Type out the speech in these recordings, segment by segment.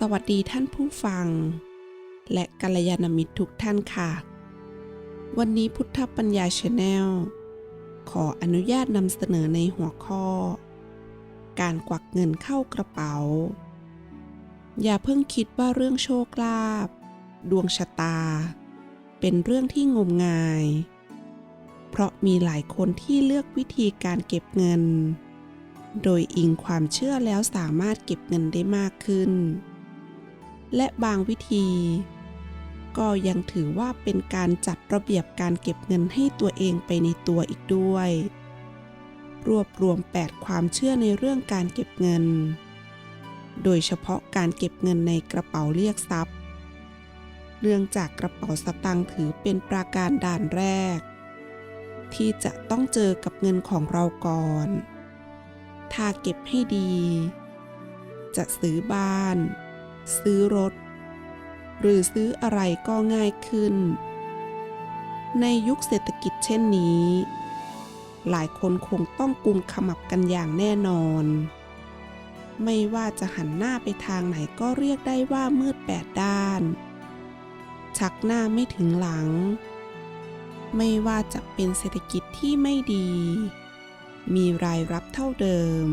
สวัสดีท่านผู้ฟัง และกัลยาณมิตรทุกท่านค่ะ วันนี้พุทธปัญญาชาแนลขออนุญาตนำเสนอในหัวข้อ การกวักเงินเข้ากระเป๋า อย่าเพิ่งคิดว่าเรื่องโชคลาภดวงชะตา เป็นเรื่องที่งมงาย เพราะมีหลายคนที่เลือกวิธีการเก็บเงินโดยอิงความเชื่อแล้วสามารถเก็บเงินได้มากขึ้น และบางวิธี ก็ยังถือว่าเป็นการจัดระเบียบการเก็บเงินให้ตัวเองไปในตัวอีกด้วย รวบรวม 8 ความเชื่อในเรื่องการเก็บเงิน โดยเฉพาะการเก็บเงินในกระเป๋าเรียกทรัพย์เนื่องจากกระเป๋าสตางค์ถือเป็นปราการด่านแรก ที่จะต้องเจอกับเงินของเราก่อน ถ้าเก็บให้ดี จะซื้อบ้าน ซื้อรถ หรือซื้ออะไรก็ง่ายขึ้น ในยุคเศรษฐกิจเช่นนี้ หลายคนคงต้องกุมขมับกันอย่างแน่นอน ไม่ว่าจะหันหน้าไปทางไหนก็เรียกได้ว่ามืดแปดด้าน ชักหน้าไม่ถึงหลัง ไม่ว่าจะเป็นเศรษฐกิจที่ไม่ดี มีรายรับเท่าเดิม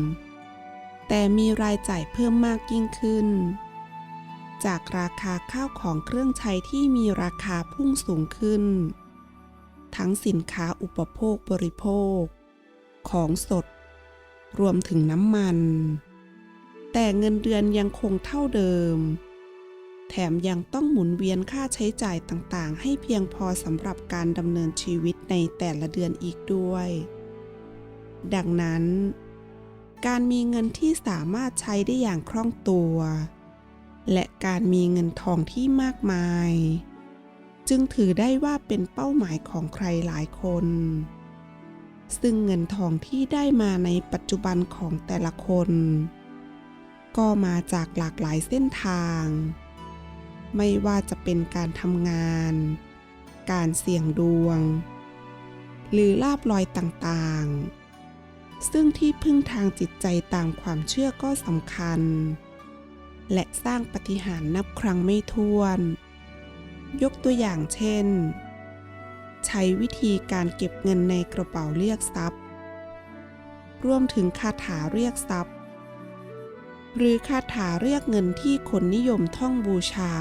แต่มีรายจ่ายเพิ่มมากยิ่งขึ้น จากราคาข้าวของเครื่องใช้ที่มีราคาพุ่งสูงขึ้น ทั้งสินค้าอุปโภคบริโภค ของสด รวมถึงน้ำมัน แต่เงินเดือนยังคงเท่าเดิม แถมยังต้องหมุนเวียนค่าใช้จ่ายต่างๆ ให้เพียงพอสำหรับการดำเนินชีวิตในแต่ละเดือนอีกด้วย ดังนั้นการมีเงินที่สามารถใช้ได้อย่างคล่องตัว และการมีเงินทองที่มากมาย จึงถือได้ว่าเป็นเป้าหมายของใครหลายคน ซึ่งเงินทองที่ได้มาในปัจจุบันของแต่ละคน ก็มาจากหลากหลายเส้นทาง ไม่ว่าจะเป็นการทำงาน การเสี่ยงดวง หรือลาบลอยต่างๆ ซึ่งที่พึ่งทางจิตใจตามความเชื่อก็สำคัญ และสร้างปฏิหารย์นับครั้งไม่ถ้วน ยกตัวอย่างเช่น ใช้วิธีการเก็บเงินในกระเป๋าเรียกทรัพย์ รวมถึงคาถาเรียกทรัพย์ หรือคาถาเรียกเงินที่คนนิยมท่องบูชา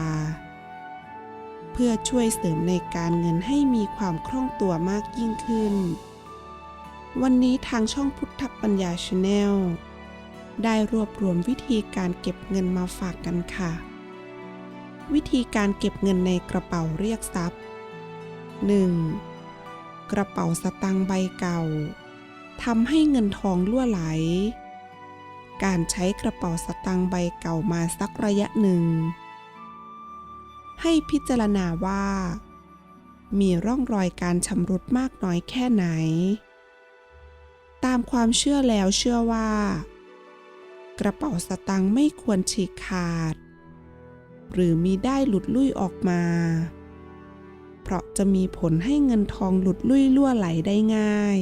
เพื่อช่วยเสริมในการเงินให้มีความคล่องตัวมากยิ่งขึ้น วันนี้ทางช่องพุทธปัญญาชาแนล ได้รวบรวมวิธีการเก็บเงินมาฝากกันค่ะ วิธีการเก็บเงินในกระเป๋าเรียกทรัพย์ 1. กระเป๋าสตางค์ใบเก่าทำให้เงินทองล่วไหล การใช้กระเป๋าสตางค์ใบเก่ามาสักระยะหนึ่ง ให้พิจารณาว่า มีร่องรอยการชำรุดมากน้อยแค่ไหน ตามความเชื่อแล้วเชื่อว่า กระเป๋าสตางค์ไม่ควรฉีกขาด หรือมีได้หลุดลุ่ยออกมา เพราะจะมีผลให้เงินทองหลุดลุ่ยล่วไหลได้ง่าย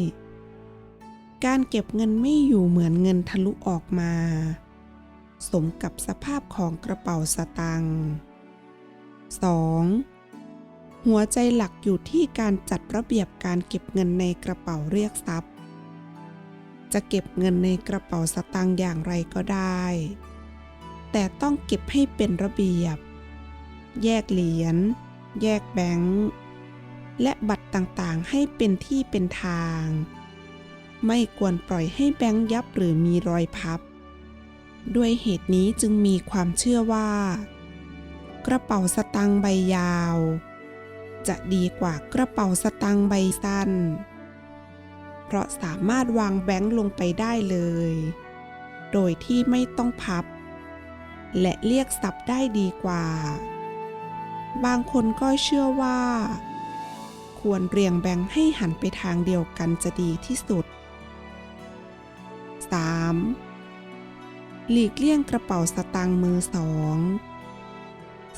การเก็บเงินไม่อยู่เหมือนเงินทะลุออกมา สมกับสภาพของกระเป๋าสตางค์ 2. หัวใจหลักอยู่ที่การจัดระเบียบการเก็บเงินในกระเป๋าเรียกทรัพย์ จะเก็บเงินในกระเป๋าสตางค์อย่างไรก็ได้ แต่ต้องเก็บให้เป็นระเบียบ แยกเหรียญ แยกแบงค์ และบัตรต่างๆให้เป็นที่เป็นทาง ไม่ควรปล่อยให้แบงค์ยับหรือมีรอยพับ ด้วยเหตุนี้จึงมีความเชื่อว่า กระเป๋าสตางค์ใบยาว จะดีกว่ากระเป๋าสตางค์ใบสั้น เพราะสามารถวางแบงค์ลงไปได้เลย โดยที่ไม่ต้องพับ และเรียกทรัพย์ได้ดีกว่า บางคนก็เชื่อว่า ควรเรียงแบงค์ให้หันไปทางเดียวกันจะดีที่สุด 3. หลีกเลี่ยงกระเป๋าสตางค์มือสอง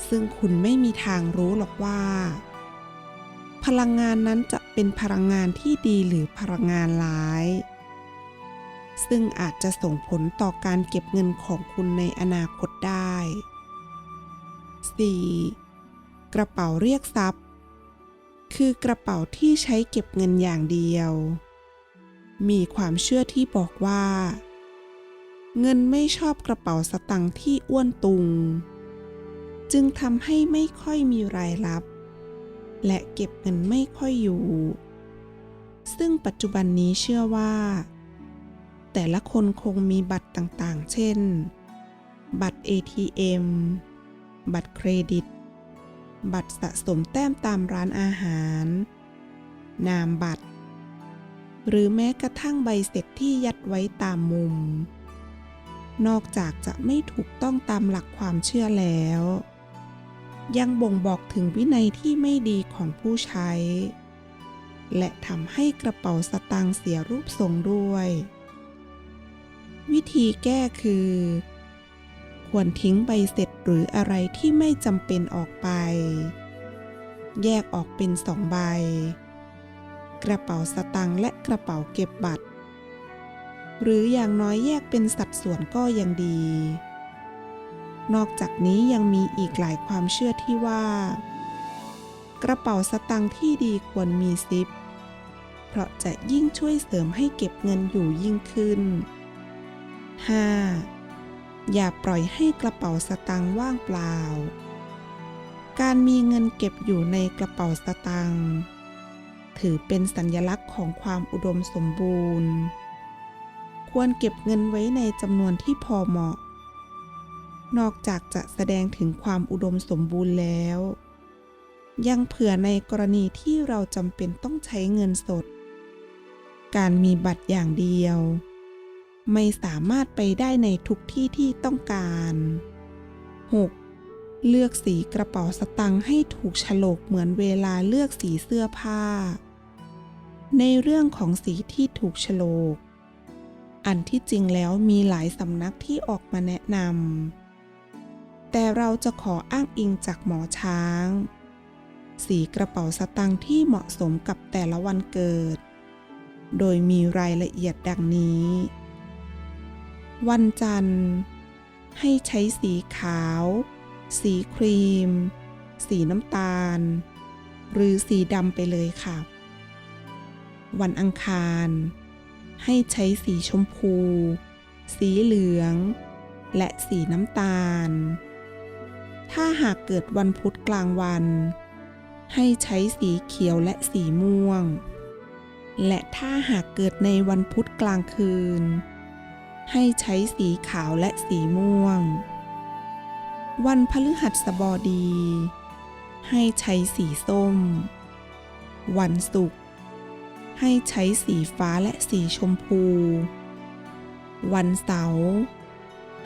ซึ่งคุณไม่มีทางรู้หรอกว่า พลังงานนั้นจะเป็นพลังงานที่ดีหรือพลังงานร้าย ซึ่งอาจจะส่งผลต่อการเก็บเงินของคุณในอนาคตได้ 4. กระเป๋าเรียกทรัพย์ คือกระเป๋าที่ใช้เก็บเงินอย่างเดียว มีความเชื่อที่บอกว่า เงินไม่ชอบกระเป๋าสตังค์ที่อ้วนตุง จึงทำให้ไม่ค่อยมีรายรับ และเก็บเงินไม่ค่อยอยู่ ซึ่งปัจจุบันนี้เชื่อว่า แต่ละคนคงมีบัตรต่างๆ เช่น บัตร ATM บัตรเครดิต บัตรสะสมแต้มตามร้านอาหาร นามบัตร หรือแม้กระทั่งใบเสร็จที่ยัดไว้ตามมุม นอกจากจะไม่ถูกต้องตามหลักความเชื่อแล้ว ยังบ่งบอกถึงวินัยที่ไม่ดีของผู้ใช้ และทำให้กระเป๋าสตางค์เสียรูปทรงด้วย วิธีแก้คือ ควรทิ้งใบเสร็จหรืออะไรที่ไม่จำเป็นออกไป แยกออกเป็นสองใบ กระเป๋าสตางค์และกระเป๋าเก็บบัตร หรืออย่างน้อยแยกเป็นสัดส่วนก็ยังดี นอกจากนี้ยังมีอีกหลายความเชื่อที่ว่า กระเป๋าสตางค์ที่ดีควรมีซิป เพราะจะยิ่งช่วยเสริมให้เก็บเงินอยู่ยิ่งขึ้น 5. อย่าปล่อยให้กระเป๋าสตางค์ว่างเปล่า การมีเงินเก็บอยู่ในกระเป๋าสตางค์ถือเป็นสัญลักษณ์ของความอุดมสมบูรณ์ ควรเก็บเงินไว้ในจำนวนที่พอเหมาะ นอกจากจะแสดงถึงความอุดมสมบูรณ์แล้ว ยังเผื่อในกรณีที่เราจำเป็นต้องใช้เงินสด การมีบัตรอย่างเดียว ไม่สามารถไปได้ในทุกที่ที่ต้องการ 6. เลือกสีกระเป๋าสตังค์ให้ถูกฉลกเหมือนเวลาเลือกสีเสื้อผ้า ในเรื่องของสีที่ถูกฉลกอันที่จริงแล้วมีหลายสำนักที่ออกมาแนะนำ แต่เราจะขออ้างอิงจากหมอช้าง สีกระเป๋าสตังค์ที่เหมาะสมกับแต่ละวันเกิด โดยมีรายละเอียดดังนี้ วันจันทร์ ให้ใช้สีขาว สีครีม สีน้ำตาล หรือสีดำไปเลยค่ะ วันอังคาร ให้ใช้สีชมพู สีเหลืองและสีน้ำตาล ถ้าหากเกิดวันพุธกลางวัน ให้ใช้สีเขียวและสีม่วง และถ้าหากเกิดในวันพุธกลางคืน ให้ใช้สีขาวและสีม่วง วันพฤหัสบดี ให้ใช้สีส้ม วันศุกร์ให้ใช้สีฟ้าและสีชมพู วันเสาร์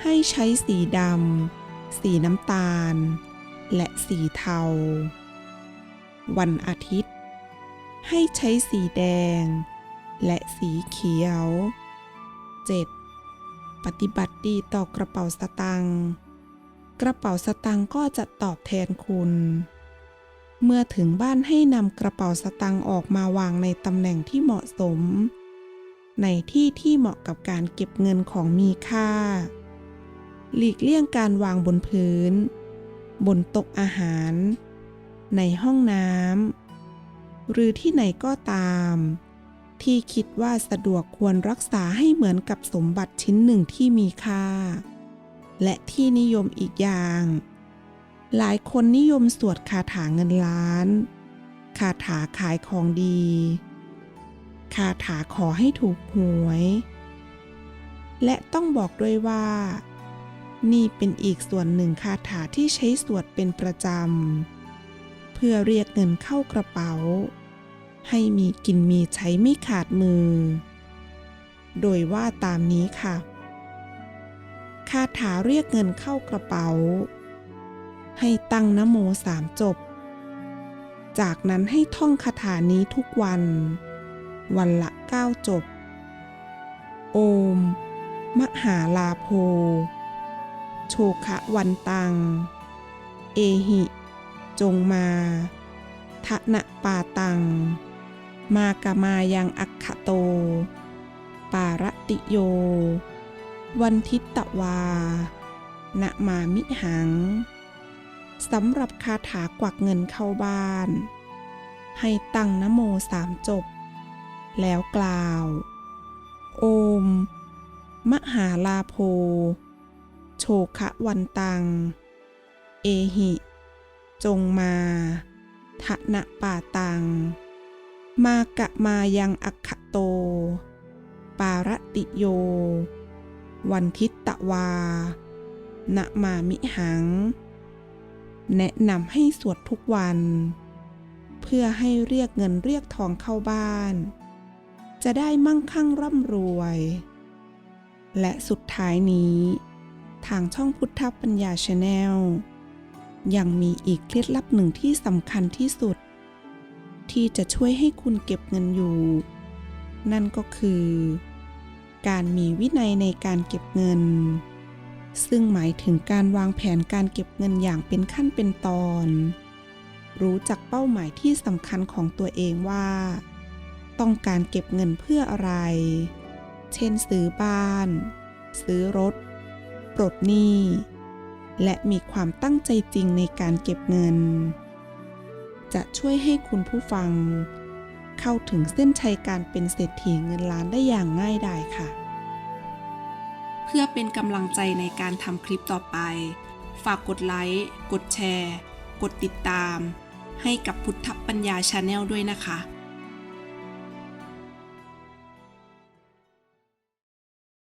ให้ใช้สีดำ สีน้ำตาล และสีเทา วันอาทิตย์ ให้ใช้สีแดง และสีเขียว 7. ปฏิบัติดีต่อกระเป๋าสตางค์กระเป๋าสตางค์ก็จะตอบแทนคุณ เมื่อถึงบ้านให้นำกระเป๋าสตางค์ออกมาวางในตำแหน่งที่เหมาะสม ในที่ที่เหมาะกับการเก็บเงินของมีค่า หลีกเลี่ยงการวางบนพื้น บนโต๊ะอาหาร ในห้องน้ำหรือที่ไหนก็ตาม ที่คิดว่าสะดวกควรรักษาให้เหมือนกับสมบัติชิ้นหนึ่งที่มีค่า และที่นิยมอีกอย่าง หลายคนนิยมสวดคาถาเงินล้านคาถาขายของดี คาถาขอให้ถูกหวย และต้องบอกด้วยว่า นี่เป็นอีกส่วนหนึ่งคาถาที่ใช้สวดเป็นประจำ เพื่อเรียกเงินเข้ากระเป๋า ให้มีกินมีใช้ไม่ขาดมือ โดยว่าตามนี้ค่ะ คาถาเรียกเงินเข้ากระเป๋า ให้ตั้งนโมสามจบ จากนั้นให้ท่องคาถานี้ทุกวัน วันละเก้าจบ โอม มหาลาโพ โชคะวันตัง เอหิ จงมาทะนะปาตัง มากมายังอักขโต ปารติโย วันทิตตวานะมามิหัง สำหรับคาถากวักเงินเข้าบ้าน ให้ตั้งนโมสามจบ แล้วกล่าว โอม มหาลาโพ ชคะวันตัง เอหิ จงมาทะนะป่าตัง มากะมายังอัคคะโต ปารติโย วันทิตตะวานะมามิหัง แนะนำให้สวดทุกวัน เพื่อให้เรียกเงินเรียกทองเข้าบ้าน จะได้มั่งคั่งร่ำรวย และสุดท้ายนี้ ทางช่องพุทธปัญญาชาแนลยังมีอีกเคล็ดลับหนึ่งที่สำคัญที่สุด ที่จะช่วยให้คุณเก็บเงินอยู่ นั่นก็คือ การมีวินัยในการเก็บเงิน ซึ่งหมายถึงการวางแผนการเก็บเงินอย่างเป็นขั้นเป็นตอน รู้จักเป้าหมายที่สำคัญของตัวเองว่า ต้องการเก็บเงินเพื่ออะไร เช่นซื้อบ้าน ซื้อรถ ปลดหนี้ และมีความตั้งใจจริงในการเก็บเงิน จะช่วยให้คุณผู้ฟัง เข้าถึงเส้นชัยการเป็นเศรษฐีเงินล้านได้อย่างง่ายดายค่ะ เพื่อเป็นกำลังใจในการทำคลิปต่อไป ฝากกดไลค์ กดแชร์ กดติดตาม ให้กับพุทธปัญญาชาแนลด้วยนะคะ